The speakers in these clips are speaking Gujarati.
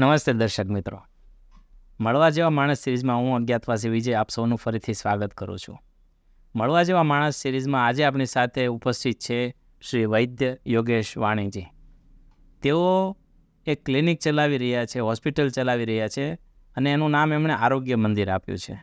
નમસ્તે દર્શક મિત્રો. મળવા જેવા માણસ સિરીઝમાં હું અજ્ઞાતવાસી વિજય આપ સૌનું ફરીથી સ્વાગત કરું છું. મળવા જેવા માણસ સિરીઝમાં આજે આપણી સાથે ઉપસ્થિત છે શ્રી વૈદ્ય યોગેશ વાણીજી. તેઓ એક ક્લિનિક ચલાવી રહ્યા છે, હોસ્પિટલ ચલાવી રહ્યા છે અને એનું નામ એમણે આરોગ્ય મંદિર આપ્યું છે.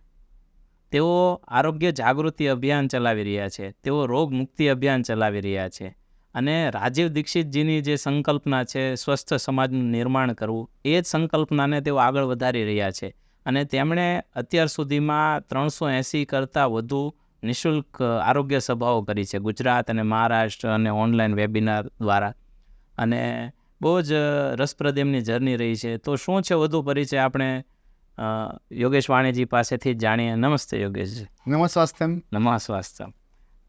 તેઓ આરોગ્ય જાગૃતિ અભિયાન ચલાવી રહ્યા છે, તેઓ રોગ મુક્તિ અભિયાન ચલાવી રહ્યા છે અને રાજીવ દીક્ષિતજીની જે સંકલ્પના છે સ્વસ્થ સમાજનું નિર્માણ કરવું એ જ સંકલ્પનાને તેઓ આગળ વધારી રહ્યા છે. અને તેમણે અત્યાર સુધીમાં ત્રણસો એંસી કરતાં વધુ નિઃશુલ્ક આરોગ્ય સભાઓ કરી છે ગુજરાત અને મહારાષ્ટ્ર અને ઓનલાઈન વેબિનાર દ્વારા. અને બહુ જ રસપ્રદ એમની જર્ની રહી છે. તો શું છે વધુ પરિચય આપણે યોગેશ વાણીજી પાસેથી જ જાણીએ. નમસ્તે યોગેશજી. નમઃ સ્વાસ્થ્યમ. નમઃ સ્વાસ્થ્ય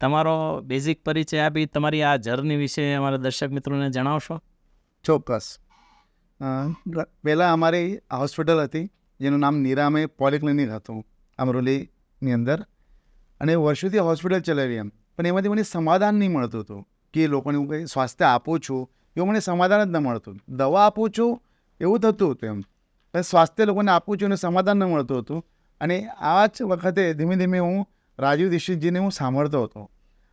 તમારો બેઝિક પરિચય આપી તમારી આ જર્ની વિશે અમારા દર્શક મિત્રોને જણાવશો? ચોક્કસ. પહેલાં અમારી હોસ્પિટલ હતી, જેનું નામ નિરામે પોલિક્લિનિક હતું, અમરોલીની અંદર. અને વર્ષોથી હોસ્પિટલ ચલાવી એમ. પણ એમાંથી મને સમાધાન નહીં મળતું હતું, કે લોકોને હું કંઈ સ્વાસ્થ્ય આપું છું, એવું મને સમાધાન જ ન મળતું. દવા આપું છું, એવું થતું હતું એમ. પણ સ્વાસ્થ્ય લોકોને આપું છું એનું સમાધાન ન મળતું હતું. અને આ જ વખતે ધીમે ધીમે હું રાજીવ દીક્ષિતજીને હું સાંભળતો હતો.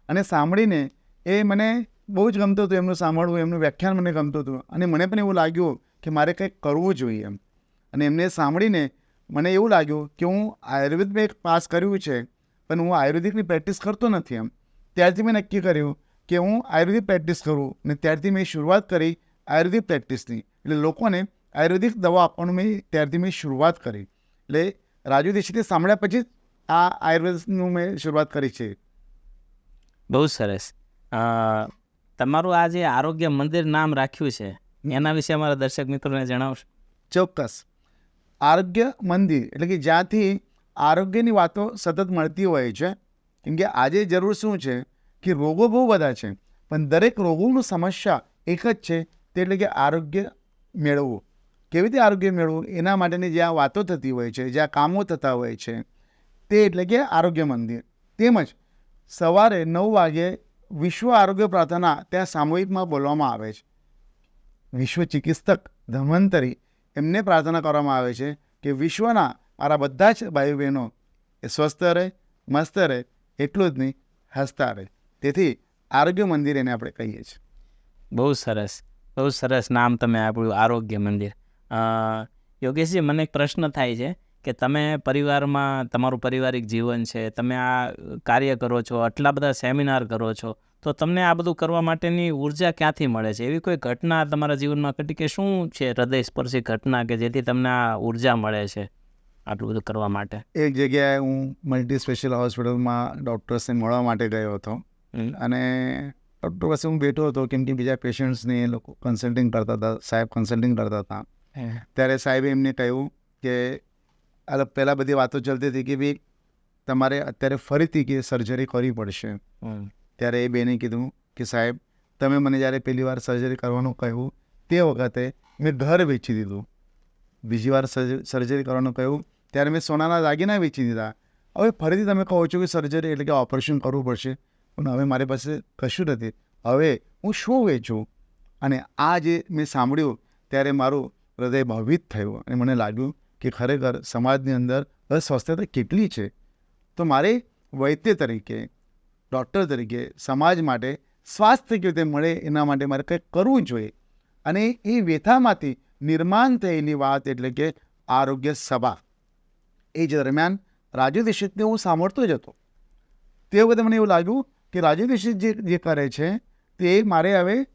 અને સાંભળીને એ મને બહુ જ ગમતું હતું એમનું સાંભળવું, એમનું વ્યાખ્યાન મને ગમતું હતું. અને મને પણ એવું લાગ્યું કે મારે કંઈક કરવું જોઈએ એમ. અને એમને સાંભળીને મને એવું લાગ્યું કે હું આયુર્વેદ મેં એક પાસ કર્યું છે, પણ હું આયુર્વેદિકની પ્રેક્ટિસ કરતો નથી એમ. ત્યારથી મેં નક્કી કર્યું કે હું આયુર્વેદિક પ્રેક્ટિસ કરું અને ત્યારથી મેં શરૂઆત કરી આયુર્વેદિક પ્રેક્ટિસની. એટલે લોકોને આયુર્વેદિક દવા આપવાનું મેં ત્યારથી મેં શરૂઆત કરી. એટલે રાજુ દીક્ષિતે સાંભળ્યા પછી આ આયુર્વેદનું મેં શરૂઆત કરી છે. બહુ સરસ. તમારું આ જે આરોગ્ય મંદિર નામ રાખ્યું છે એના વિશે અમારા દર્શક મિત્રોને જણાવશો? ચોક્કસ. આરોગ્ય મંદિર એટલે કે જ્યાંથી આરોગ્યની વાતો સતત મળતી હોય છે કેમ કે આજે જરૂર શું છે કે રોગો બહુ બધા છે પણ દરેક રોગોનું સમસ્યા એક જ છે તે એટલે કે આરોગ્ય મેળવવું. કેવી રીતે આરોગ્ય મેળવવું? એના માટેની જ્યાં વાતો થતી હોય છે જ્યાં કામો થતા હોય છે તે એટલે કે આરોગ્ય મંદિર. તેમજ સવારે નવ વાગે વિશ્વ આરોગ્ય પ્રાર્થના ત્યાં સામૂહિકમાં બોલવામાં આવે છે. વિશ્વ ચિકિત્સક ધન્વંતરી એમને પ્રાર્થના કરવામાં આવે છે કે વિશ્વના મારા બધા જ ભાઈ બહેનો એ સ્વસ્થ રહે, મસ્ત રહે, એટલું જ નહીં, હસતા રહે. તેથી આરોગ્ય મંદિર એને આપણે કહીએ છીએ. બહુ સરસ બહુ સરસ નામ તમે આપ્યું, આરોગ્ય મંદિર. યોગેશજી, મને એક પ્રશ્ન થાય છે. કે તમે પરિવારમાં તમારું પારિવારિક જીવન છે તમે આ કાર્ય કરો છો આટલા બધા સેમિનાર કરો છો તો તમને આ બધું કરવા માટેની ઊર્જા ક્યાંથી મળે છે? એવી કોઈ ઘટના તમારા જીવનમાં ઘટી કે શું છે હૃદયસ્પર્શી ઘટના કે જેથી તમને આ ઊર્જા મળે છે આટલું બધું કરવા માટે? એક જગ્યાએ હું મલ્ટી સ્પેશિયલ હોસ્પિટલમાં ડૉક્ટર્સને મળવા માટે ગયો હતો. અને ડૉક્ટર પાસે હું બેઠો હતો કેમ કે બીજા પેશન્ટ્સને એ લોકો કન્સલ્ટિંગ કરતા હતા સાહેબ કન્સલ્ટિંગ કરતા હતા. ત્યારે સાહેબે એમને કહ્યું કે આ પહેલાં બધી વાતો ચાલતી હતી કે ભાઈ તમારે અત્યારે ફરીથી કે સર્જરી કરવી પડશે. ત્યારે એ બેને કીધું કે સાહેબ તમે મને જ્યારે પહેલી વાર સર્જરી કરવાનું કહ્યું તે વખતે મેં ઘર વેચી દીધું. બીજી વાર સર્જ- સર્જરી કરવાનું કહ્યું ત્યારે મેં સોનાના દાગીના વેચી દીધા. હવે ફરીથી તમે કહો છો કે સર્જરી એટલે કે ઓપરેશન કરવું પડશે. પણ હવે મારી પાસે કશું નથી. હવે હું શું વેચું? અને આ જે મેં સાંભળ્યું ત્યારે મારું હૃદય ભાવિત થયું અને મને લાગ્યું કે ખરેખર સમાજની અંદર અસ્વસ્થતા કેટલી છે? તો મારે વૈદ્ય તરીકે, ડૉક્ટર તરીકે, સમાજ માટે, સ્વાસ્થ્ય કેવી રીતે મળે એના માટે મારે કંઈક કરવું જોઈએ. અને એ વ્યથામાંથી નિર્માણ થયેલી વાત એટલે કે આરોગ્ય સભા. એ જ દરમિયાન રાજુ દીક્ષિતને હું સાંભળતો જ હતો. તે વખતે મને એવું લાગ્યું કે રાજુ દીક્ષિત જે જે કરે છે, તે મારે હવે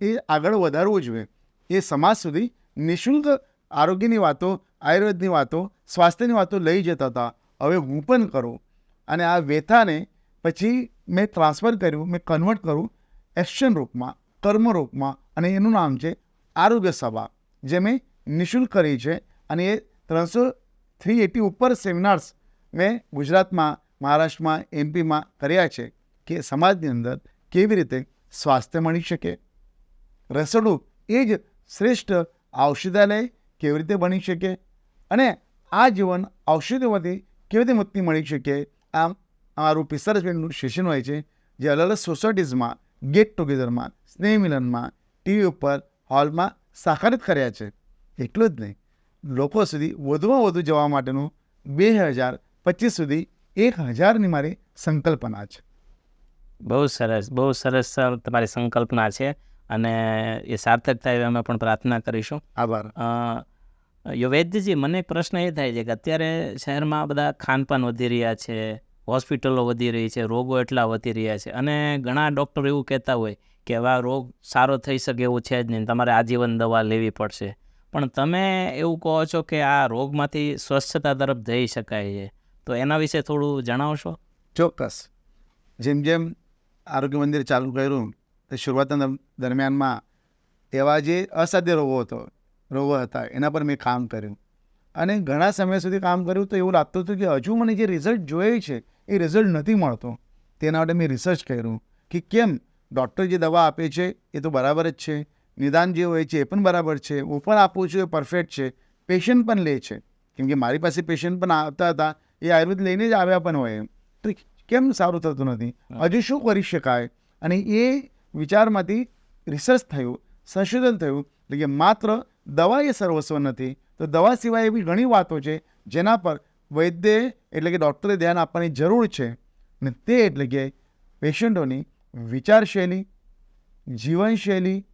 એ આગળ વધારવું જોઈએ. એ સમાજ સુધી નિઃશુલ્ક આરોગ્યની વાતો આયુર્વેદની વાતો, સ્વાસ્થ્યની વાતો લઈ જતા હતા. હવે હું પણ કરું. અને આ વ્યથાને પછી મેં ટ્રાન્સફર કર્યું, મેં કન્વર્ટ કર્યું એક્શન રૂપમાં, કર્મ રૂપમાં અને એનું નામ છે આરોગ્ય સભા, જે મેં નિઃશુલ્ક કરી છે. અને એ ત્રણસો થ્રી એટી ઉપર સેમિનાર્સ મેં ગુજરાતમાં, મહારાષ્ટ્રમાં, એમપીમાં કર્યા છે કે સમાજની અંદર કેવી રીતે સ્વાસ્થ્ય મળી શકે. રસોડું એ જ શ્રેષ્ઠ ઔષધાલય કેવી રીતે બની શકે? અને આ જીવન ઔષધિઓમાંથી કેવી રીતે મુક્તિ મળી શકે આમ અમારું પિસ્તાલીસ મિનિટનું સેશન હોય છે જે અલગ અલગ સોસાયટીઝમાં ગેટ ટુગેધરમાં સ્નેહ મિલનમાં ટીવી ઉપર હોલમાં સાકારિત કર્યા છે. એટલું જ નહીં લોકો સુધી વધુમાં વધુ જવા માટેનું બે હજાર પચીસ સુધી એક હજારની મારી સંકલ્પના છે. બહુ સરસ બહુ સરસ સર તમારી સંકલ્પના છે અને એ સાર્થક થાય અમે પણ પ્રાર્થના કરીશું. આભાર. વૈદ્યજી મને પ્રશ્ન એ થાય છે કે અત્યારે શહેરમાં બધા ખાનપાન વધી રહ્યા છે, હોસ્પિટલો વધી રહી છે, રોગો એટલા વધી રહ્યા છે અને ઘણા ડૉક્ટર એવું કહેતા હોય કે આ રોગ સારો થઈ શકે એવું છે જ નહીં, તમારે આજીવન દવા લેવી પડશે. પણ તમે એવું કહો છો કે આ રોગમાંથી સ્વસ્થતા તરફ જઈ શકાય છે, તો એના વિશે થોડું જણાવશો? ચોક્કસ. જેમ જેમ આરોગ્ય મંદિર ચાલુ કર્યું, તે શરૂઆતના દરમિયાનમાં એવા જે અસાધ્ય રોગો હતો રોગો હતા એના પર મેં કામ કર્યું. અને ઘણા સમય સુધી કામ કર્યું તો એવું લાગતું હતું કે હજુ મને જે રિઝલ્ટ જોઈએ છે એ રિઝલ્ટ નથી મળતો. તેના માટે મેં રિસર્ચ કર્યું કે કેમ? ડૉક્ટર જે દવા આપે છે એ તો બરાબર જ છે. નિદાન જે હોય છે એ પણ બરાબર છે. હું પણ આપું છું એ પરફેક્ટ છે. પેશન્ટ પણ લે છે. કેમ કે મારી પાસે પેશન્ટ પણ આવતા હતા એ આયુર્વેદ લઈને જ આવ્યા પણ હોય તો કેમ સારું થતું નથી? હજુ શું કરી શકાય? અને એ વિચારમાંથી રિસર્ચ થયું સંશોધન થયું એટલે કે માત્ર દવા એ સર્વસ્વ નથી. તો દવા સિવાય એવી ઘણી વાતો છે જેના પર વૈદ્ય એટલે કે ડૉક્ટરે ધ્યાન આપવાની જરૂર છે. અને તે એટલે કે પેશન્ટોની વિચારશૈલી, જીવનશૈલી,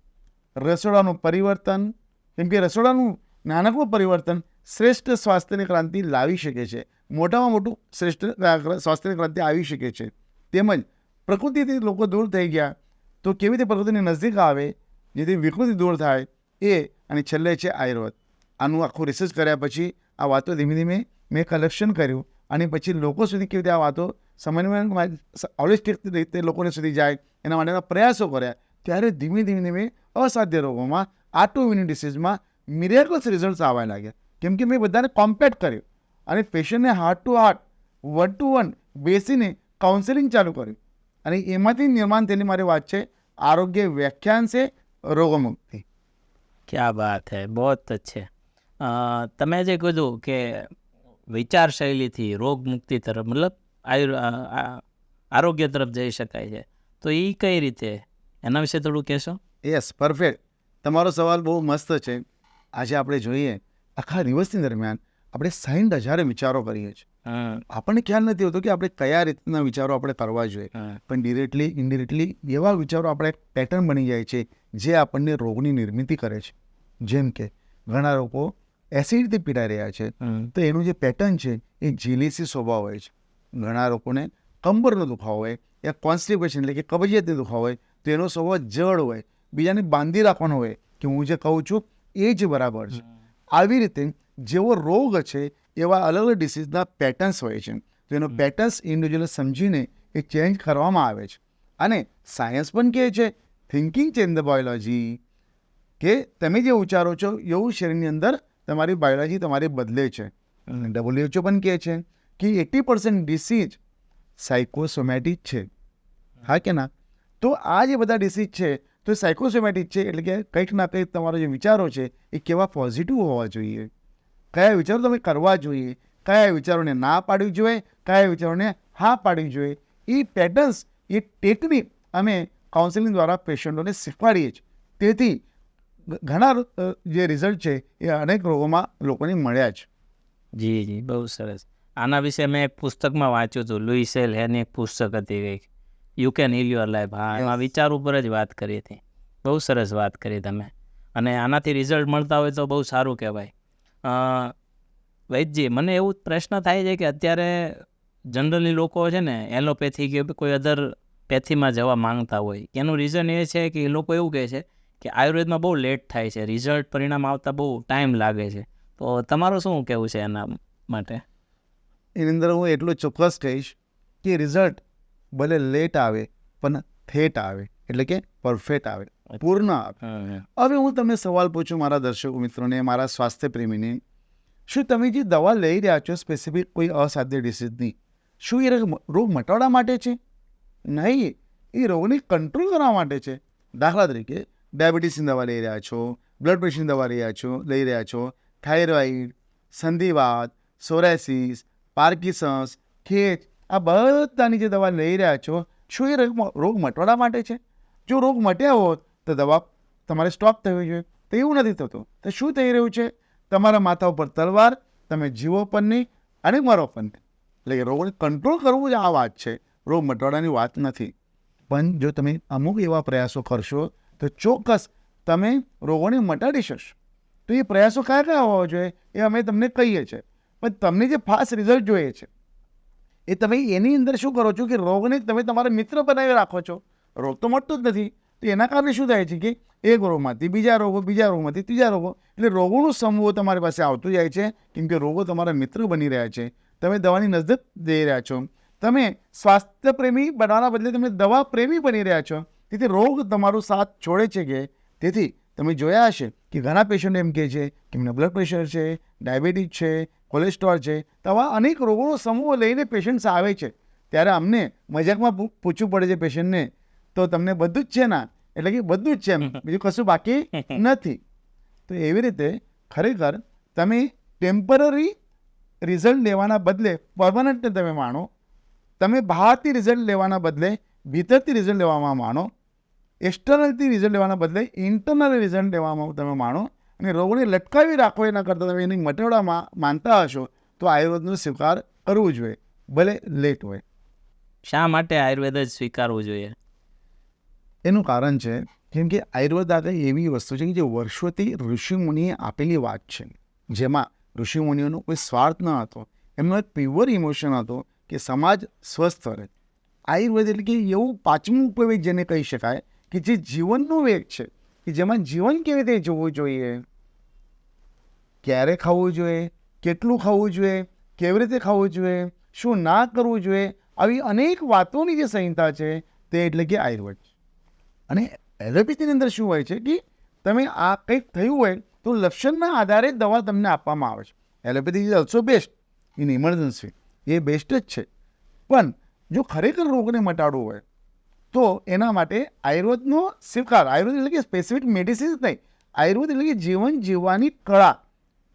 રસોડાનું પરિવર્તન, કેમ કે રસોડાનું નાનકડું પરિવર્તન શ્રેષ્ઠ સ્વાસ્થ્યની ક્રાંતિ લાવી શકે છે. મોટામાં મોટું શ્રેષ્ઠ સ્વાસ્થ્યની ક્રાંતિ આવી શકે છે. તેમજ પ્રકૃતિથી લોકો દૂર થઈ ગયા. તો કેવી રીતે પ્રકૃતિની નજીક આવે? જેથી વિકૃતિ દૂર થાય? એ અને છેલ્લે છે આયુર્વેદ. આનું આખું રિસર્ચ કર્યા પછી આ વાતો ધીમે ધીમે મેં કલેક્શન કર્યું અને પછી લોકો સુધી કેવી રીતે આ વાતો સમન્વય હોલિસ્ટિક રીતે લોકોને સુધી જાય, એના માટેના પ્રયાસો કર્યા, ત્યારે ધીમે ધીમે ધીમે અસાધ્ય રોગોમાં આટોઇમ્યુન ડિસીઝમાં મિરેકલ્સ રિઝલ્ટ આવવા લાગ્યા. કેમ કે મેં બધાને કોમ્પેક્ટ કર્યું અને પેશન્ટને heart to heart one to one બેસીને કાઉન્સેલિંગ ચાલુ કર્યું. અને એમાંથી નિર્માણ થયેલી મારી વાત છે, આરોગ્ય વ્યાખ્યાન છે રોગમુક્તિ. ક્યાં છે બહુ અચ્છે. છે તમે જે કીધું કે વિચારશૈલીથી રોગ મુક્તિ તરફ, મતલબ આરોગ્ય તરફ જઈ શકાય છે. તો એ કઈ રીતે? એના વિશે થોડું કહેશો? Yes, perfect. તમારો સવાલ બહુ મસ્ત છે. આજે આપણે જોઈએ આખા દિવસની દરમિયાન આપણે સાઈન હજારે વિચારો કરીએ છીએ. આપણને ખ્યાલ નથી હોતો કે આપણે કયા રીતના વિચારો આપણે કરવા જોઈએ. પણ ડિરેક્ટલી ઇનડિરેક્ટલી એવા વિચારો આપણે પેટર્ન બની જાય છે જે આપણને રોગની નિર્મિતિ કરે છે. જેમ કે ઘણા લોકો એસિડથી પીડાઈ રહ્યા છે. તો એનું જે પેટર્ન છે એ જીલીસી સ્વભાવ હોય છે. ઘણા લોકોને કંબરનો દુખાવો હોય યા કોન્સ્ટિપેશન એટલે કે કબજિયાતનો દુખાવો હોય તો એનો સ્વભાવ જળ હોય. બીજાને બાંધી રાખવાનો હોય કે હું જે કહું છું એ જ બરાબર છે. આવી રીતે જેવો રોગ છે એવા અલગ અલગ ડિસીઝના પેટર્ન્સ હોય છે. તો એનો પેટર્ન્સ ઇન્ડિવિજ્યુઅલ સમજીને એ ચેન્જ કરવામાં આવે છે. અને સાયન્સ પણ કહે છે થિંકિંગ ચેન્જ ધ બાયોલોજી કે તમે જે વિચારો છો એવું શરીરની અંદર તમારી બાયોલોજી તમારી બદલે છે. ડબલ્યુએચઓ પણ કહે છે કે એટી પર્સન્ટ ડિસીઝ સાયકોસોમેટિક છે. હા કે ના? તો આ જે બધા ડિસીઝ છે તો સાયકોસોમેટિક છે એટલે કે કંઈક ના કંઈક તમારો જે વિચારો છે એ કેવા પોઝિટિવ હોવા જોઈએ. કયા વિચારો તમે કરવા જોઈએ? કયા વિચારોને ના પાડવી જોઈએ? કયા વિચારોને હા પાડવી જોઈએ? એ પેટર્ન્સ એ ટેકનિક અમે કાઉન્સેલિંગ દ્વારા પેશન્ટોને શીખવાડીએ છીએ. તેથી ઘણા જે રિઝલ્ટ છે એ અનેક રોગોમાં લોકોને મળ્યા છે. જી જી બહુ સરસ. આના વિશે મેં એક પુસ્તકમાં વાંચ્યું હતું લુઈસેલ હેની એક પુસ્તક હતી કંઈક you can heal your life હા એમાં. વિચાર ઉપર જ વાત કરી હતી. બહુ સરસ વાત કરી તમે. અને આનાથી રિઝલ્ટ મળતા હોય તો બહુ સારું કહેવાય. વૈદજી, મને એવું પ્રશ્ન થાય છે કે અત્યારે જનરલી લોકો છે ને એલોપેથી કે કોઈ અધર પેથીમાં જવા માંગતા હોય. એનું રીઝન એ છે કે એ લોકો એવું કહે છે કે આયુર્વેદમાં બહુ લેટ થાય છે રિઝલ્ટ પરિણામ આવતા બહુ ટાઈમ લાગે છે. તો તમારું શું કહેવું છે એના માટે? એની અંદર હું એટલું ચોક્કસ કહીશ કે રિઝલ્ટ ભલે લેટ આવે, પણ થેટ આવે. એટલે કે પરફેક્ટ આવે. પૂર્ણ હવે હું તમને સવાલ પૂછું મારા દર્શકો મિત્રોને મારા સ્વાસ્થ્ય પ્રેમીને. શું તમે જે દવા લઈ રહ્યા છો સ્પેસિફિક કોઈ અસાધ્ય ડિસીઝની શું એ રોગ રોગ મટાડવા માટે છે? નહીં એ રોગને કંટ્રોલ કરવા માટે છે. દાખલા તરીકે ડાયાબિટીસની દવા લઈ રહ્યા છો બ્લડ પ્રેશરની દવા લઈ રહ્યા છો લઈ રહ્યા છો થાઇરોઇડ સંધિવાત સોરેસિસ પાર્કિસન્સ ખેચ આ બધાની જે દવા લઈ રહ્યા છો શું એ રોગ રોગ મટાડવા માટે છે? જો રોગ મટ્યા હોત તો દવા તમારે સ્ટોપ થવી જોઈએ. તો એવું નથી થતું. તો શું થઈ રહ્યું છે? તમારા માથા ઉપર તલવાર, તમે જીવો પણ નહીં અને મરો પણ નહીં. એટલે કે રોગને કંટ્રોલ કરવું જ આ વાત છે. રોગ મટાડવાની વાત નથી. પણ જો તમે અમુક એવા પ્રયાસો કરશો, તો ચોક્કસ તમે રોગોને મટાડી શકશો. તો એ પ્રયાસો કયા કયા હોવા જોઈએ? એ અમે તમને કહીએ છીએ. પણ તમને જે ફાસ્ટ રિઝલ્ટ જોઈએ છે, એ તમે એની અંદર શું કરો છો કે રોગને તમે તમારા મિત્ર બનાવી રાખો છો? રોગ તો મટતો જ નથી. તો એના કારણે શું થાય છે કે એક રોગમાંથી બીજા રોગો, બીજા રોગમાંથી ત્રીજા રોગો. એટલે રોગોનો સમૂહ તમારી પાસે આવતો જાય છે. કેમ કે રોગો તમારા મિત્ર બની રહ્યા છે. તમે દવાની નજર જઈ રહ્યા છો. તમે સ્વાસ્થ્ય પ્રેમી બનવાના બદલે તમે દવા પ્રેમી બની રહ્યા છો. તેથી રોગ તમારો સાથ છોડે છે કે? તેથી તમે જોયા હશે કે ઘણા પેશન્ટ એમ કહે છે કે એમને બ્લડ પ્રેશર છે ડાયાબિટીસ છે કોલેસ્ટ્રોલ છે. તવા અનેક રોગોનો સમૂહ લઈને પેશન્ટ્સ આવે છે. ત્યારે અમને મજાકમાં પૂછવું પડે છે પેશન્ટને તો તમને બધું જ છે ના. એટલે કે બધું જ છે એમ. બીજું કશું બાકી નથી. તો એવી રીતે ખરેખર તમે ટેમ્પરરી રિઝલ્ટ લેવાના બદલે પરમનન્ટને તમે માનો તમે બહારથી રિઝલ્ટ લેવાના બદલે ભીતરથી રિઝલ્ટ લેવામાં માનો એક્સટર્નલથી રિઝલ્ટ લેવાના બદલે ઇન્ટરનલ રિઝલ્ટ લેવામાં તમે માનો અને રોગને લટકાવી રાખો એના કરતાં તમે એની મટાડવામાં માનતા હશો તો આયુર્વેદનો સ્વીકાર કરવો જોઈએ. ભલે લેટ હોય. શા માટે આયુર્વેદ જ સ્વીકારવું જોઈએ? એનું કારણ છે, કેમ કે આયુર્વેદ આગળ એવી વસ્તુ છે કે જે વર્ષોથી ઋષિમુનિએ આપેલી વાત છે. જેમાં ઋષિમુનિઓનો કોઈ સ્વાર્થ ન હતો, એમનો એક પ્યોર ઇમોશન હતો કે સમાજ સ્વસ્થ રહે. આયુર્વેદ એટલે કે એવું પાંચમું ઉપવેગ જેને કહી શકાય કે જે જીવનનો વેગ છે, કે જેમાં જીવન કેવી રીતે જોવું જોઈએ? ક્યારે ખાવું જોઈએ? કેટલું ખાવું જોઈએ? કેવી રીતે ખાવું જોઈએ? શું ના કરવું જોઈએ? આવી અનેક વાતોની જે સંહિતા છે, તે એટલે કે આયુર્વેદ અને એલોપેથીની અંદર શું હોય છે કે તમે આ કંઈક થયું હોય તો લક્ષણના આધારે દવા તમને આપવામાં આવે છે. Allopathy is also best in emergency. A best જ છે. પણ જો ખરેખર રોગને મટાડવું હોય તો એના માટે આયુર્વેદનો સ્વીકાર, આયુર્વેદ એટલે કે સ્પેસિફિક મેડિસિન જ નહીં. આયુર્વેદ એટલે કે જીવન જીવવાની કળા.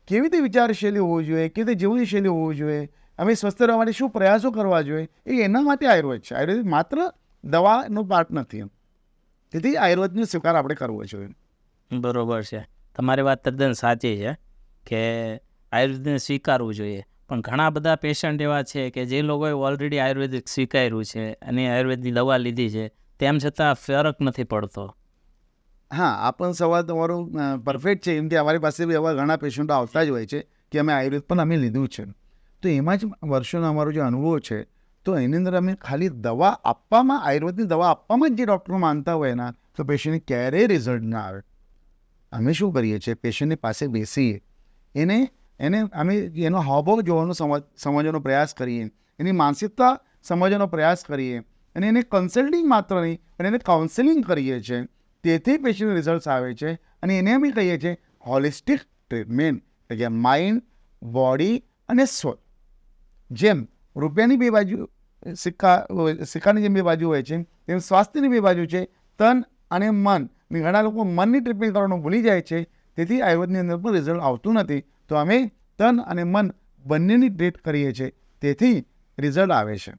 કેવી રીતે વિચારશૈલી હોવી જોઈએ, કેવી રીતે જીવનશૈલી હોવી જોઈએ, અમે સ્વસ્થ રહેવા માટે શું પ્રયાસો કરવા જોઈએ, એ એના માટે આયુર્વેદ છે. આયુર્વેદ માત્ર દવાનો પાર્ટ નથી એમ. તેથી આયુર્વેદનો સ્વીકાર આપણે કરવો જોઈએ. બરોબર છે. તમારી વાત તદ્દન સાચી છે કે આયુર્વેદને સ્વીકારવું જોઈએ. પણ ઘણા બધા પેશન્ટ એવા છે કે જે લોકોએ ઓલરેડી આયુર્વેદિક સ્વીકાર્યું છે અને આયુર્વેદની દવા લીધી છે તેમ છતાં ફરક નથી પડતો. હા આ પણ સવાલ તમારો પરફેક્ટ છે. એમ કે અમારી પાસે બી એવા ઘણા પેશન્ટો આવતા જ હોય છે કે અમે આયુર્વેદ પણ અમે લીધું છે. તો એમાં જ વર્ષોનો અમારો જે અનુભવ છે તો એની અંદર અમે ખાલી દવા આપવામાં, આયુર્વેદની દવા આપવામાં જ જે ડૉક્ટરો માનતા હોય એના, તો પેશન્ટને ક્યારેય રિઝલ્ટ ના આવે. અમે શું કરીએ છીએ? પેશન્ટની પાસે બેસીએ. એને એને અમે એનો હાવભાવ જોવાનો સમજ, સમજવાનો પ્રયાસ કરીએ. એની માનસિકતા સમજવાનો પ્રયાસ કરીએ. અને એને કન્સલ્ટિંગ માત્ર નહીં, પણ એને કાઉન્સેલિંગ કરીએ છીએ. તેથી પેશન્ટ રિઝલ્ટ આવે છે. અને એને અમે કહીએ છીએ હોલિસ્ટિક ટ્રીટમેન્ટ એટલે કે માઇન્ડ બોડી અને સોલ જેમ, રૂપિયાની બે બાજુ સિક્કા સિક્કાની જેમ બે બાજુ હોય છે, તેમ સ્વાસ્થ્યની બે બાજુ છે, તન અને મન. ઘણા લોકો મનની ટ્રીટમેન્ટ કરવાનું ભૂલી જાય છે, તેથી આયુર્વેદની અંદર પણ રિઝલ્ટ આવતું નથી. તો અમે તન અને મન બંનેની ટ્રીટ કરીએ છીએ, તેથી રિઝલ્ટ આવે છે.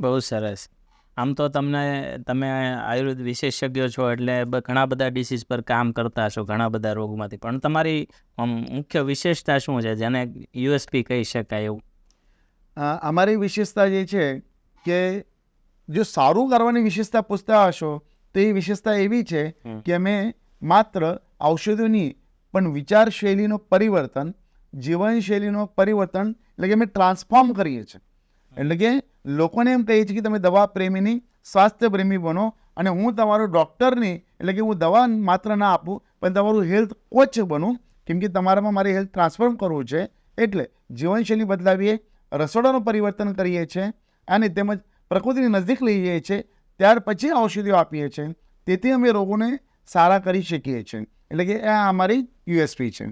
બહુ સરસ. આમ તો તમને, તમે આયુર્વેદ વિશેષજ્ઞ છો એટલે ઘણા બધા ડિસીઝ પર કામ કરતા છો ઘણા બધા રોગમાંથી. પણ તમારી મુખ્ય વિશેષતા શું છે? જેને યુએસપી કહી શકાય એવું. અમારી વિશેષતા જે છે કે જો સારું કરવાની વિશેષતા પૂછતા હશો તો એ વિશેષતા એવી છે કે અમે માત્ર ઔષધોની પણ વિચાર શૈલીનું પરિવર્તન જીવનશૈલીનો પરિવર્તન એટલે કે અમે ટ્રાન્સફોર્મ કરીએ છીએ. એટલે કે લોકોને એમ કહીએ છીએ કે તમે દવા પ્રેમીની સ્વાસ્થ્ય પ્રેમી બનો અને હું તમારો ડૉક્ટરની એટલે કે હું દવા માત્ર ના આપું પણ તમારું હેલ્થ કોચ બનું કેમ કે તમારામાં મારે હેલ્થ ટ્રાન્સફોર્મ કરવું છે. એટલે જીવનશૈલી બદલાવીએ રસોડાનું પરિવર્તન કરીએ છીએ અને તેમજ પ્રકૃતિની નજીક લઈ જઈએ છીએ, ત્યાર પછી ઔષધિઓ આપીએ છીએ. તેથી અમે રોગોને સારા કરી શકીએ છીએ. એટલે કે આ અમારી યુએસપી છે.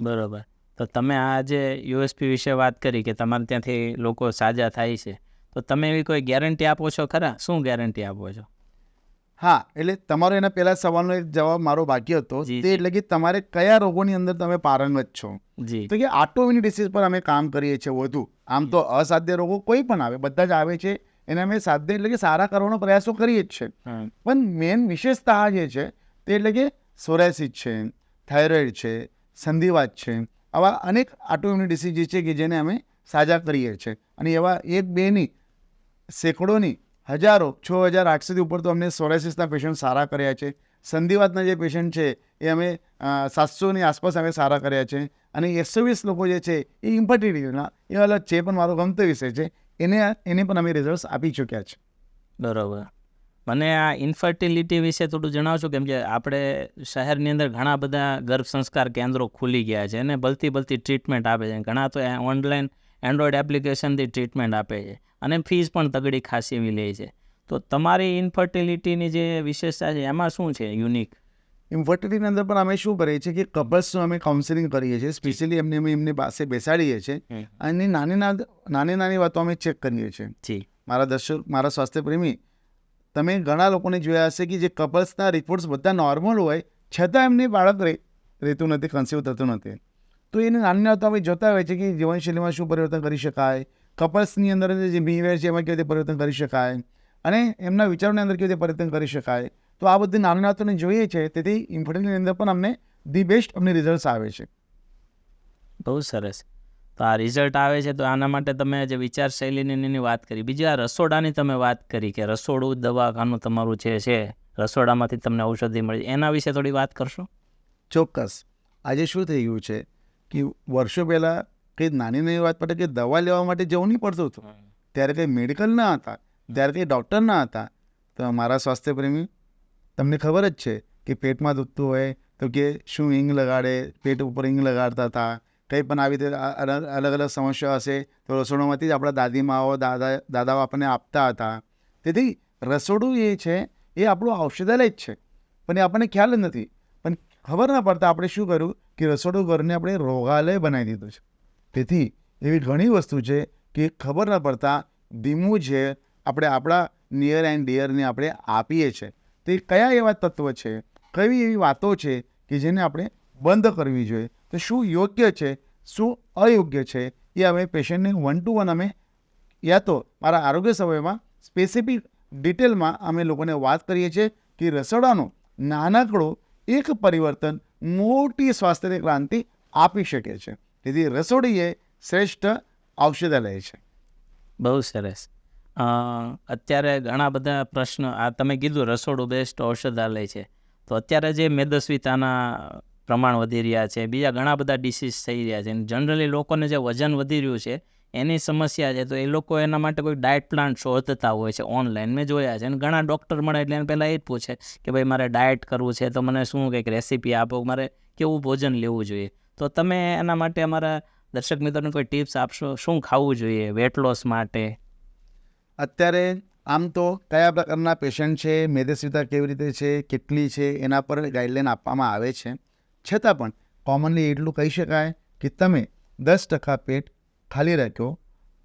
બરાબર. તો તમે આ જે યુએસપી વિશે વાત કરી કે તમારે ત્યાંથી લોકો સાજા થાય છે, તો તમે એવી કોઈ ગેરંટી આપો છો ખરા? શું ગેરંટી આપો છો? હા એટલે તમારો એના પહેલા સવાલનો એક જવાબ મારો બાકી હતો. તે એટલે કે તમારે કયા રોગોની અંદર તમે પારંગત છો? તો કે આટોમિની ડિસીઝ પર અમે કામ કરીએ છીએ વધુ. આમ તો અસાધ્ય રોગો કોઈ પણ આવે બધા જ આવે છે. એને અમે સાધ્ય એટલે કે સારા કરવાનો પ્રયાસો કરીએ જ છે પણ મેન વિશેષતા આ જે છે તે એટલે કે સોરેસિસ છે થાઇરોઇડ છે સંધિવાત છે આવા અનેક આટોઇમ્યુન ડિસીઝ છે કે જેને અમે સાજા કરીએ છીએ. અને એવા એક બેની સેંકડોની હજારો, છ હજાર આઠસોથી ઉપર તો અમને સોરાયસિસના પેશન્ટ સારા કર્યા છે. સંધિવાતના જે પેશન્ટ છે, એ અમે સાતસોની આસપાસ અમે સારા કર્યા છે. અને એકસો વીસ લોકો જે છે, એ ઇમ્પર્ટિલિટીના એ અલગ છે, પણ મારો ગમતો વિષય છે. એને એને પણ અમે રિઝલ્ટ આપી ચૂક્યા છે. બરાબર. મને આ ઇન્ફર્ટિલિટી વિશે થોડું જણાવશો, કેમ કે આપણે શહેરની અંદર ઘણા બધા ગર્ભ સંસ્કાર કેન્દ્રો ખુલી ગયા છે અને ભલતી ભલતી ટ્રીટમેન્ટ આપે છે. ઘણા તો ઓનલાઈન એન્ડ્રોઈડ એપ્લિકેશનથી ટ્રીટમેન્ટ આપે છે. અને ફીસ પણ તગડી ખાસી એવી લે છે. તો તમારી ઇન્ફર્ટિલિટીની જે વિશેષતા છે એમાં શું છે યુનિક ઇન્ફર્ટિલિટીની અંદર પણ અમે શું કરીએ છીએ કે કપલ્સનું અમે કાઉન્સેલિંગ કરીએ છીએ સ્પેશિયલી એમને અમે એમની પાસે બેસાડીએ છીએ અને નાની નાની નાની નાની વાતો અમે ચેક કરીએ છીએ. જી. મારા દર્શક મારા સ્વાસ્થ્ય પ્રેમી તમે ઘણા લોકોને જોયા હશે કે જે કપલ્સના રિપોર્ટ્સ બધા નોર્મલ હોય છતાં એમને બાળક રહે રહેતું નથી કન્સીવ થતું નથી. તો એને નાની નાની અમે જોતા હોય છે કે જીવનશૈલીમાં શું પરિવર્તન કરી શકાય કપલ્સની અંદર જે બિહેવિયર છે એમાં કેવી રીતે પરિવર્તન કરી શકાય અને એમના વિચારોની અંદર કેવી રીતે પરિવર્તન કરી શકાય તો આ બધી નાની નાતોને જોઈએ છે તેથી ઇન્ફર્ટિલિટીની અંદર પણ અમને ધી બેસ્ટ અમને રિઝલ્ટ આવે છે. બહુ સરસ. તો આ રિઝલ્ટ આવે છે તો આના માટે તમે જે વિચારશૈલીની એની વાત કરી બીજી આ રસોડાની તમે વાત કરી કે રસોડું દવાખાનું તમારું જે છે રસોડામાંથી તમને ઔષધિ મળી એના વિશે થોડી વાત કરશો? ચોક્કસ. આજે શું થઈ ગયું છે કે વર્ષો પહેલાં કંઈ નાની નાની વાત માટે કે દવા લેવા માટે જવું નહીં પડતું હતું. ત્યારે કંઈ મેડિકલ ના હતા ત્યારે કંઈ ડૉક્ટર ના હતા. તો મારા સ્વાસ્થ્ય પ્રેમી તમને ખબર જ છે કે પેટમાં દુખતું હોય તો કે શું હિંગ લગાડે પેટ ઉપર હિંગ લગાડતા હતા. કંઈ પણ આવી રીતે અલગ અલગ અલગ સમસ્યા હશે તો રસોડામાંથી જ આપણા દાદીમાઓ દાદા દાદાઓ આપણને આપતા હતા. તેથી રસોડું એ છે એ આપણું ઔષધાલય જ છે. પણ એ આપણને ખ્યાલ જ નથી. પણ ખબર ના પડતા આપણે શું કર્યું કે રસોડું ઘરને આપણે રોગાલય બનાવી દીધું છે. તેથી એવી ઘણી વસ્તુ છે કે ખબર ન પડતા ધીમું છે આપણે આપણા નિયર એન્ડ ડિયરને આપણે આપીએ છીએ તે કયા એવા તત્વ છે? કઈ એવી વાતો છે કે જેને આપણે બંધ કરવી જોઈએ? તો શું યોગ્ય છે? શું અયોગ્ય છે? એ અમે પેશન્ટને વન ટુ વન અમે યા તો મારા આરોગ્ય સમયમાં સ્પેસિફિક ડિટેલમાં અમે લોકોને વાત કરીએ છીએ કે રસોડાનો નાનકડો એક પરિવર્તન મોટી સ્વાસ્થ્યની ક્રાંતિ આપી શકે છે. તેથી રસોડી એ શ્રેષ્ઠ ઔષધાલય છે. બહુ સરસ. અત્યારે ઘણા બધા પ્રશ્ન, આ તમે કીધું રસોડું બેસ્ટ ઔષધાલય છે. તો અત્યારે જે મેદસ્વીતાના પ્રમાણ વધી રહ્યા છે, બીજા ઘણા બધા ડિસીઝ થઈ રહ્યા છે. જનરલી લોકોને જે વજન વધી રહ્યું છે, એની સમસ્યા છે. તો એ લોકો એના માટે કોઈ ડાયટ પ્લાન શોધતા હોય છે ઓનલાઈન મેં જોયા છે અને ઘણા ડૉક્ટર મળે એટલે એને પહેલાં એ જ પૂછે કે ભાઈ મારે ડાયટ કરવું છે, તો મને શું કંઈક રેસીપી આપો? મારે કેવું ભોજન લેવું જોઈએ? તો તમે એના માટે અમારા દર્શક મિત્રોને કોઈ ટિપ્સ આપશો? શું ખાવું જોઈએ? વેટ લોસ માટે? અત્યારે આમ તો કયા પ્રકારના પેશન્ટ છે? મેદસ્વીતા કેવી રીતે છે? કેટલી છે? એના પર ગાઈડલાઇન આપવામાં આવે છે. છતાં પણ કોમનલી એટલું કહી શકાય કે તમે દસ ટકા પેટ ખાલી રાખ્યો,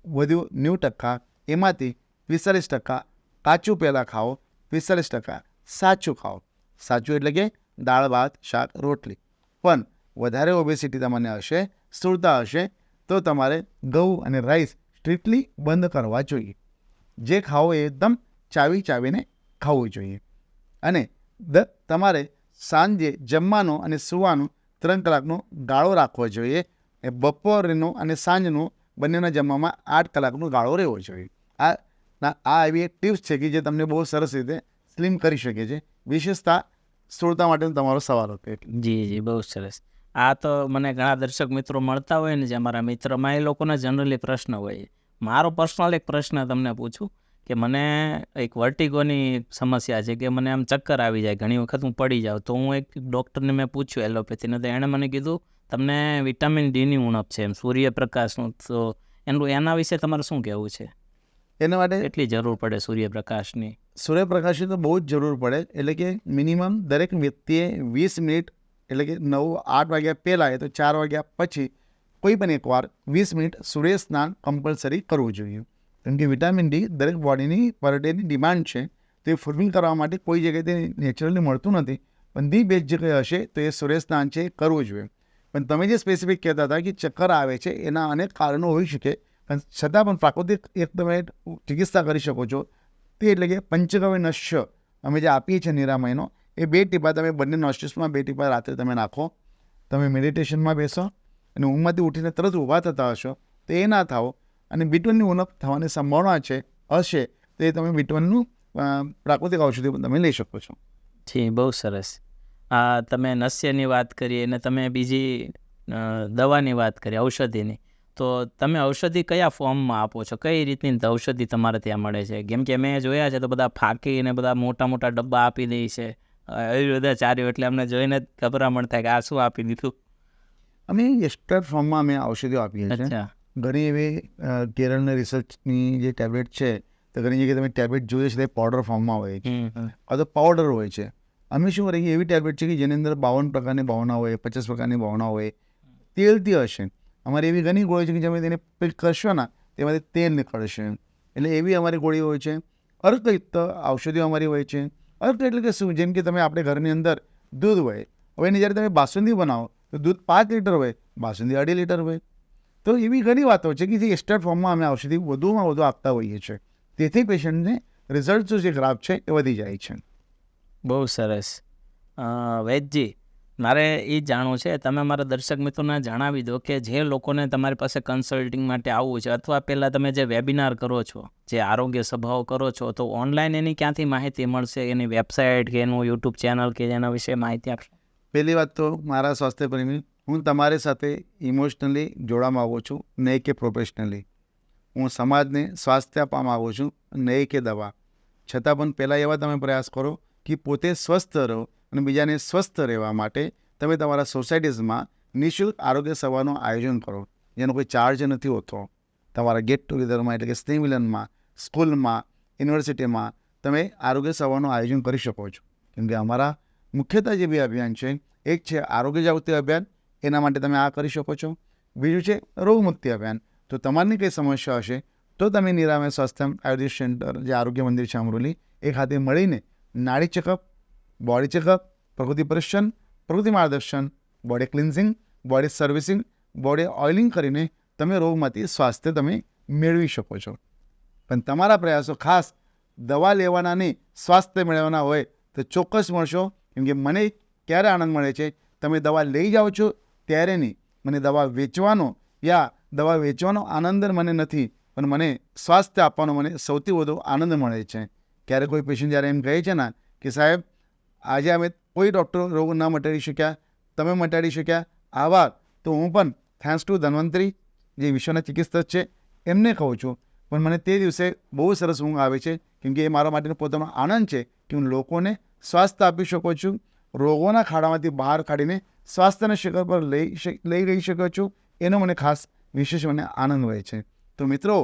વધુ નેવું ટકા એમાંથી પિસ્તાલીસ ટકા કાચું પહેલાં ખાઓ પિસ્તાલીસ ટકા સાચું ખાઓ. સાચું એટલે કે દાળ, ભાત, શાક, રોટલી. પણ વધારે ઓબેસિટી તમને હશે, સ્થૂળતા હશે, તો તમારે ઘઉં અને રાઈસ સ્ટ્રિક્ટલી બંધ કરવા જોઈએ. જે ખાવો એ એકદમ ચાવી ચાવીને ખાવું જોઈએ. અને દ, તમારે સાંજે જમવાનો અને સૂવાનો ત્રણ કલાકનો ગાળો રાખવો જોઈએ. એ બપોરનો અને સાંજનો બંનેના જમવામાં આઠ કલાકનો ગાળો રહેવો જોઈએ. આ આ એવી એક ટિપ્સ છે કે જે તમને બહુ સરસ રીતે સ્લિમ કરી શકે છે. વિશેષતા સ્થૂળતા માટેનો તમારો સવાલ હતો. જી જી, બહુ સરસ. આ તો મને ઘણા દર્શક મિત્રો મળતા હોય ને જે અમારા મિત્રમાં એ લોકોના જનરલી પ્રશ્ન હોય. મારો પર્સનલ એક પ્રશ્ન તમને પૂછું કે મને એક વર્ટિગોની સમસ્યા છે કે મને આમ ચક્કર આવી જાય. ઘણી વખત હું પડી જાઉં. તો હું એક ડૉક્ટરને મેં પૂછ્યું એલોપેથીને તો એણે મને કીધું તમને વિટામિન ડીની ઉણપ છે એમ સૂર્યપ્રકાશનું. તો એનું એના વિશે તમારે શું કહેવું છે? એના માટે એટલી જરૂર પડે સૂર્યપ્રકાશની? સૂર્યપ્રકાશની તો બહુ જ જરૂર પડે. એટલે કે મિનિમમ દરેક વ્યક્તિએ વીસ મિનિટ એટલે કે નવ, આઠ વાગ્યા પહેલાં તો ચાર વાગ્યા પછી કોઈ પણ એકવાર વીસ મિનિટ સૂર્ય સ્નાન કમ્પલસરી કરવું જોઈએ. કેમ કે વિટામિન ડી દરેક બોડીની પર ડેની ડિમાન્ડ છે. તો એ ફૂલફિલ કરવા માટે કોઈ જગ્યાએ તે નેચરલી મળતું નથી. પણ ધી બેસ્ટ જગ્યાએ હશે તો એ સૂર્ય સ્નાન છે કરવું જોઈએ. પણ તમે જે સ્પેસિફિક કહેતા હતા કે ચક્કર આવે છે, એના અનેક કારણો હોઈ શકે. પણ છતાં પણ પ્રાકૃતિક એક તમે ચિકિત્સા કરી શકો છો. તે એટલે કે પંચગવ્ય નશ્ય અમે જે આપીએ છીએ નિરામયનો એ બે ટીપા તમે બંને નોસ્ટિસમાં બે ટીપા રાત્રે તમે નાખો. તમે મેડિટેશનમાં બેસો અને ઊંઘમાંથી ઉઠીને તરત ઊભા થતા હશો, તો એ ના થાઓ. અને બીટવનની ઉણપ થવાની સંભાવના છે, હશે, તો એ તમે બીટવનનું પ્રાકૃતિક ઔષધિ પણ તમે લઈ શકો છો. જી બહુ સરસ. આ તમે નસ્યની વાત કરી અને તમે બીજી દવાની વાત કરી, ઔષધિની. તો તમે ઔષધિ કયા ફોર્મમાં આપો છો? કઈ રીતની ઔષધિ તમારે ત્યાં મળે છે? કેમ કે મેં જોયા છે તો બધા ફાંકી અને બધા મોટા મોટા ડબ્બા આપી દે છે. આયુર્વેદાચાર્યો એટલે અમને જોઈને જ ગભરામણ થાય કે આ શું આપી દીધું? અમે એસ્ટર ફોર્મમાં અમે ઔષધિઓ આપીએ છીએ. ઘણી એવી કેરળના રિસર્ચની જે ટેબ્લેટ છે તો ઘણી જગ્યાએ તમે ટેબ્લેટ જોઈએ છે તે પાવડર ફોર્મમાં હોય છે. તો પાવડર હોય છે. અમે શું કરીએ એવી ટેબ્લેટ છે કે જેની અંદર બાવન પ્રકારની ભાવના હોય પચાસ પ્રકારની ભાવના હોય તેલથી હશે. અમારી એવી ઘણી ગોળી છે કે તમે તેને કરશો ને તેમાંથી તેલ નીકળશે. એટલે એવી અમારી ગોળી હોય છે. અર્કયુક્ત ઔષધિઓ અમારી હોય છે. અર્ક એટલે કે શું? જેમ કે તમે આપણે ઘરની અંદર દૂધ હોય, હવે એની જ્યારે તમે બાસુંદી બનાવો, તો દૂધ પાંચ લીટર હોય, બાસુંદી અઢી લીટર હોય. તો એવી ઘણી વાતો છે કે જે એસ્ટર્ડ ફોર્મમાં અમે ઔષધિ વધુમાં વધુ આપતા હોઈએ છીએ. તેથી પેશન્ટને રિઝલ્ટ જે ખરાબ છે એ વધી જાય છે. બહુ સરસ. વૈદજી મારે એ જાણવું છે, તમે મારા દર્શક મિત્રોને જણાવી દો કે જે લોકોને તમારી પાસે કન્સલ્ટિંગ માટે આવવું છે, અથવા પહેલાં તમે જે વેબિનાર કરો છો, જે આરોગ્ય સભાઓ કરો છો, તો ઓનલાઈન એની ક્યાંથી માહિતી મળશે? એની વેબસાઇટ કે એનું યુટ્યુબ ચેનલ કે એના વિશે માહિતી આપશો? પહેલી વાત તો મારા સ્વાસ્થ્ય પ્રેમી, હું તમારી સાથે ઇમોશનલી જોડામાં આવું છું નહીં કે પ્રોફેશનલી હું સમાજને સ્વાસ્થ્ય આપવા આવું છું નહીં કે દવા. છતાં પણ પહેલાં એવા તમે પ્રયાસ કરો કે પોતે સ્વસ્થ રહો અને બીજાને સ્વસ્થ રહેવા માટે તમે તમારા સોસાયટીઝમાં નિઃશુલ્ક આરોગ્ય સભાનું આયોજન કરો. જેનો કોઈ ચાર્જ નથી હોતો. તમારા ગેટ ટુગેધરમાં એટલે કે સ્નેહમિલનમાં સ્કૂલમાં, યુનિવર્સિટીમાં તમે આરોગ્ય સભાનું આયોજન કરી શકો છો. કેમ કે અમારા મુખ્યત્વે જે બી અભિયાન છે, એક છે આરોગ્ય જાગૃતિ અભિયાન, એના માટે તમે આ કરી શકો છો. બીજું છે રોગમુક્તિ અભિયાન. તો તમારની કંઈ સમસ્યા હશે, તો તમે નિરામય સ્વાસ્થ્ય આયુર્વેદ સેન્ટર, જે આરોગ્ય મંદિર છે અમરોલી, એ ખાતે મળીને નાડી ચેકઅપ બોડી ચેકઅપ પ્રકૃતિ પરીક્ષણ પ્રકૃતિ માર્ગદર્શન body cleansing body servicing body oiling કરીને તમે રોગમાંથી સ્વાસ્થ્ય તમે મેળવી શકો છો. પણ તમારા પ્રયાસો ખાસ દવા લેવાના નહીં, સ્વાસ્થ્ય મેળવવાના હોય તો ચોક્કસ મળશો. કેમ કે મને ક્યારે આનંદ મળે છે? તમે દવા લઈ જાઓ છો ત્યારે નહીં. મને દવા વેચવાનો યા દવા વેચવાનો આનંદ મને નથી, પણ મને સ્વાસ્થ્ય આપવાનો મને સૌથી વધુ આનંદ મળે છે. ક્યારે કોઈ પેશન્ટ જ્યારે એમ કહે છે ને કે સાહેબ આજે અમે કોઈ ડૉક્ટર રોગ ન મટાડી શક્યા, તમે મટાડી શક્યા. આવા તો હું પણ થેન્ક્સ ટુ ધન્વંતરી, જે વિશ્વના ચિકિત્સક છે, એમને કહું છું. પણ મને તે દિવસે બહુ સરસ ઊંઘ આવે છે, કેમ કે એ મારા માટેનો પોતાનો આનંદ છે કે હું લોકોને સ્વાસ્થ્ય આપી શકું છું, રોગોના ખાડામાંથી બહાર કાઢીને સ્વાસ્થ્યના શિખર પર લઈ લઈ રહી શકું છું. એનો મને ખાસ વિશેષ મને આનંદ હોય છે. તો મિત્રો,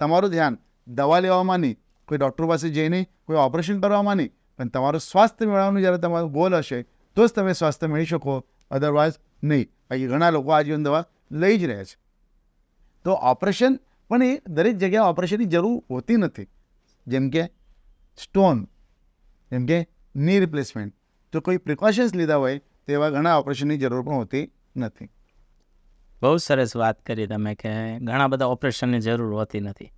તમારું ધ્યાન દવા લેવામાં નહીં, કોઈ ડૉક્ટર પાસે જઈને કોઈ ઓપરેશન કરવામાં નહીં પણ તમારું સ્વાસ્થ્ય મેળવવાનું જ્યારે તમારું ગોલ હશે, તો જ તમે સ્વાસ્થ્ય મેળવી શકો. અદરવાઇઝ નહીં. બાકી ઘણા લોકો આજીવન દવા લઈ જ રહ્યા છે. તો ઓપરેશન પણ એ દરેક જગ્યાએ ઓપરેશનની જરૂર હોતી નથી. જેમ કે સ્ટોન જેમ કે ની રિપ્લેસમેન્ટ તો કોઈ પ્રિકોશન્સ લીધા હોય તેવા ઘણા ઓપરેશનની જરૂર પણ હોતી નથી. બહુ સરસ વાત કરી તમે કે ઘણા બધા ઓપરેશનની જરૂર હોતી નથી.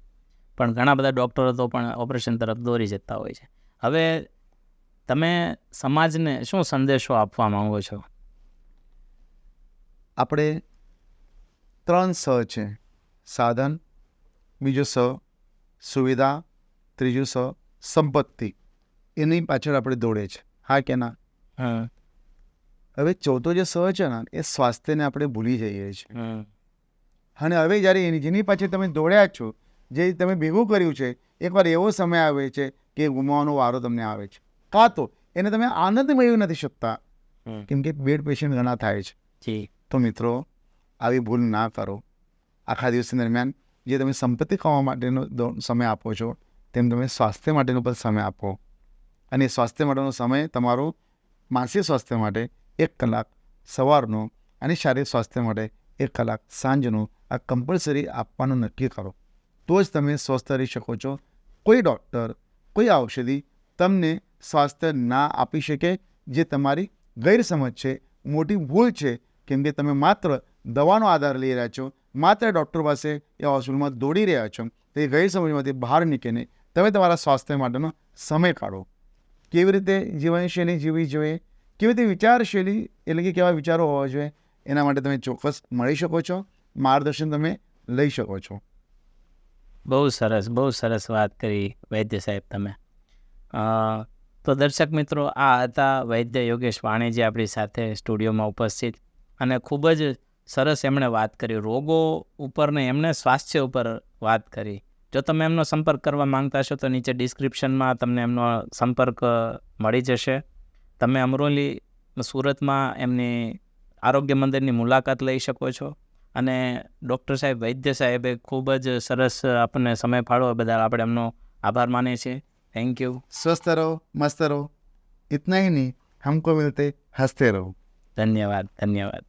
પણ ઘણા બધા ડૉક્ટરો તો પણ ઓપરેશન તરફ દોરી જતા હોય છે. હવે તમે સમાજને શું સંદેશો આપવા માંગો છો? આપણે ત્રણ સ છે. સાધન બીજું સ સુવિધા ત્રીજું સ સંપત્તિ. એની પાછળ આપણે દોડે છે. હા કે ના? હા. હવે ચોથો જે સ છે ને એ સ્વાસ્થ્યને આપણે ભૂલી જઈએ છીએ. અને હવે જ્યારે એની જેની પાછળ તમે દોડ્યા જ છો જે તમે ભેગું કર્યું છે એકવાર એવો સમય આવે છે કે ગુમાવવાનો વારો તમને આવે છે. કાં તો એને તમે આનંદ મેળવી નથી શકતા. કેમકે કેમ કે બેડ પેશન્ટ ઘણા થાય છે. તો મિત્રો આવી ભૂલ ના કરો. આખા દિવસ દરમિયાન જે તમે સંપત્તિ કમાવા માટેનો સમય આપો છો તેમ તમે સ્વાસ્થ્ય માટેનો પણ સમય આપો. અને સ્વાસ્થ્ય માટેનો સમય તમારો માનસિક સ્વાસ્થ્ય માટે એક કલાક સવારનો અને શારીરિક સ્વાસ્થ્ય માટે એક કલાક સાંજનો આ કમ્પલસરી આપવાનું નક્કી કરો. તો જ તમે સ્વસ્થ રહી શકો છો. કોઈ ડૉક્ટર કોઈ ઔષધિ તમને સ્વાસ્થ્ય ના આપી શકે જે તમારી ગેરસમજ છે, મોટી ભૂલ છે, કેમ કે તમે માત્ર દવાનો આધાર લઈ રહ્યા છો, માત્ર ડૉક્ટર પાસે એ હોસ્પિટલમાં દોડી રહ્યા છો, તે ગેરસમજમાંથી બહાર નીકળીને તમે તમારા સ્વાસ્થ્ય માટેનો સમય કાઢો. કેવી રીતે જીવનશૈલી જીવવી જોઈએ? કેવી રીતે વિચારશૈલી એટલે કે કેવા વિચારો હોવા જોઈએ? એના માટે તમે ચોક્કસ મળી શકો છો, માર્ગદર્શન તમે લઈ શકો છો. બહુ સરસ બહુ સરસ વાત કરી વૈદ્ય સાહેબ તમે. તો દર્શક મિત્રો, આ હતા વૈદ્ય યોગેશ વાણીજી આપણી સાથે સ્ટુડિયોમાં ઉપસ્થિત અને ખૂબ જ સરસ એમણે વાત કરી. રોગો ઉપર ને એમણે સ્વાસ્થ્ય ઉપર વાત કરી. જો તમે એમનો સંપર્ક કરવા માંગતા છો તો નીચે ડિસ્ક્રિપ્શનમાં તમને એમનો સંપર્ક મળી જશે. તમે અમરોલી સુરતમાં એમની આરોગ્ય મંદિરની મુલાકાત લઈ શકો છો અને ડૉક્ટર સાહેબ વૈદ્ય સાહેબે ખૂબ જ સરસ આપણને સમય ફાળવ્યો. બદલ આપણે એમનો આભાર માનીએ છીએ. थैंक यू स्वस्थ रहो मस्त रहो इतना ही नहीं हमको मिलते हंसते रहो धन्यवाद धन्यवाद